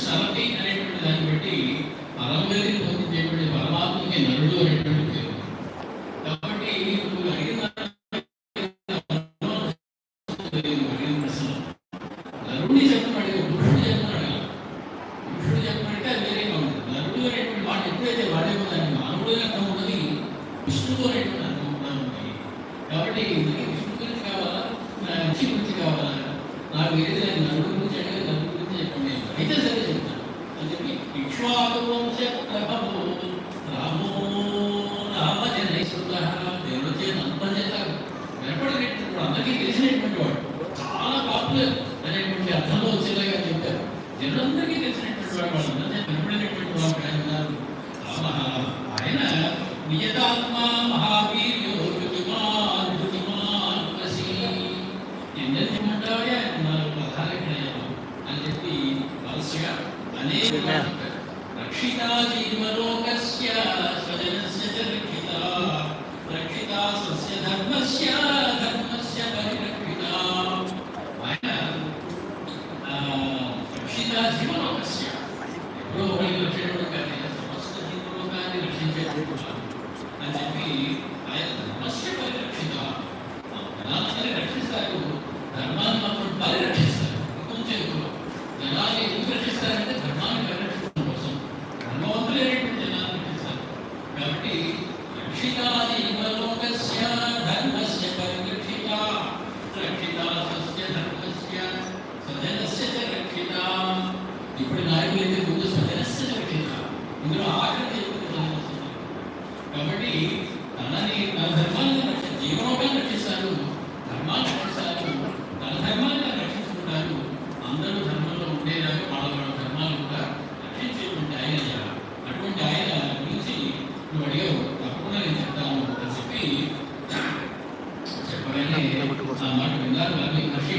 సరతి అనేటువంటి దాన్ని బట్టి పరమగతిని పొందించేటువంటి పరమాత్మకి నరుడు అనేటువంటి పేరు. కాబట్టి నువ్వు అడిగిన అడిగిన ప్రశ్న నరుడిని చెప్పమని పురుషుడు చెప్పమని పురుషుడు చెప్పమంటే అది వేరేగా ఉంటుంది నరుడు అనేటువంటి ఎప్పుడైతే వాడేమో దాన్ని మానవుడు అర్థం విష్ణువు అనేటువంటి అర్థం కూడా కాబట్టి విష్ణు గురించి కావాలా? నా గురించి కావాలా? నాకు ఏదైనా లేదు నరుడు గురించి అడిగి నరుడు గురించి చెప్పండి అయితే సరే చెప్తాను అని చెప్పి ఇక్ష్వాకు వంశ ప్రభవో రామో రామజనేశ్వర దేవుడు చే అంతం చేస్తారు వినపడినటువంటి అందరికీ తెలిసినటువంటి వాడు చాలా పాపులర్ అనేటువంటి అర్థంలో వచ్చేలాగా చెప్పారు జనులందరికీ తెలిసినటువంటి వాడు వాళ్ళందరినీ వినపడినటువంటి వాడు ఆయన ఉన్నారు రామ ఆయన నియతాత్మ మహావీర్యో రుచిమాన్ రుచిమాన్ వసి ఏం చెప్పమంటావే నాలుగు పదాలు ఇక్కడ అని చెప్పి వరుసగా అనేక మాటలు చెప్పారు. రక్షితా జీవలోకస్య స్వజనస్య చ రక్షితా రక్షితా స్వస్య ధర్మస్య జీవలోకస్య ఎప్పుడో ఒకరికి కానీ సమస్త జీవలోకాన్ని అని చెప్పి ఆయన ధర్మస్య పరిరక్షిత రక్షిస్తారు ధర్మాన్ని ఇప్పుడు నాయకులైతే ముందు సజనస్య ఇందులో ఆఖరి కాబట్టి తనని తన ధర్మాన్ని రక్షి జీవనోపాయం రక్షిస్తారు. ధర్మాన్ని రక్షిస్తారు. తన ధర్మాన్ని రక్షించుకుంటారు. అందరూ ధర్మంలో ఉండేలాగా వాళ్ళ వాళ్ళ ధర్మాలు కూడా రక్షించేటువంటి ఆయన అటువంటి ఆయన గురించి నువ్వు అడిగావు. తప్పకుండా నేను చెప్తాను అని చెప్పి చెప్పగానే ఆ మాట విన్నారు కృషి